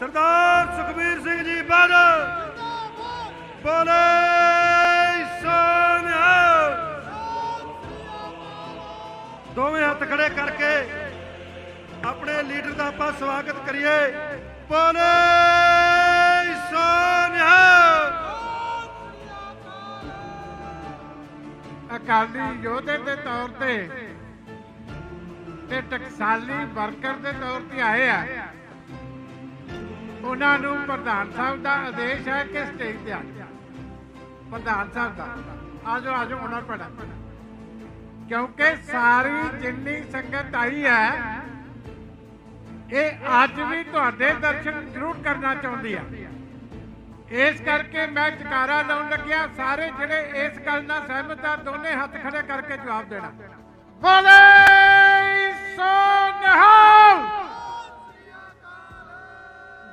ਸਰਦਾਰ ਸੁਖਬੀਰ ਸਿੰਘ ਜੀ ਬਾਦਲ ਬੋਲੇ ਸੋਨਿਆ। ਦੋਵੇਂ ਹੱਥ ਖੜੇ ਕਰਕੇ ਆਪਣੇ ਲੀਡਰ ਦਾ ਆਪਾਂ ਸਵਾਗਤ ਕਰੀਏ। ਬੋਲੇ ਸੋਨਿਆ। ਅਕਾਲੀ ਯੋਧੇ ਦੇ ਤੌਰ ਤੇ ਤੇ ਟਕਸਾਲੀ ਵਰਕਰ ਦੇ ਤੌਰ ਤੇ ਆਏ ਆ। ਉਹਨਾਂ ਨੂੰ ਪ੍ਰਧਾਨ ਸਾਹਿਬ ਦਾ ਆਦੇਸ਼ ਹੈ ਕਿ ਸਟੇਜ ਤੇ ਆ ਪ੍ਰਧਾਨ ਸਾਹਿਬ ਦਾ। ਆਜੋ ਆਜੋ, ਉਹਨਾਂ ਪੜਾ ਕਿਉਂਕਿ ਸਾਰੀ ਜਿੰਨੀ ਸੰਗਤ ਆਈ ਹੈ, ਇਹ ਅੱਜ ਵੀ ਤੁਹਾਡੇ ਦਰਸ਼ਨ ਜ਼ਰੂਰ ਕਰਨਾ ਚਾਹੁੰਦੀ ਆ। ਇਸ ਕਰਕੇ ਮੈਂ ਜਕਾਰਾ ਲਾਉਣ ਲੱਗਿਆ, ਸਾਰੇ ਜਿਹੜੇ ਇਸ ਗੱਲ ਨਾਲ ਸਹਿਮਤ ਆ, ਦੋਨੇ ਹੱਥ ਖੜੇ ਕਰਕੇ ਜਵਾਬ ਦੇਣਾ। ਬੋਲੇ!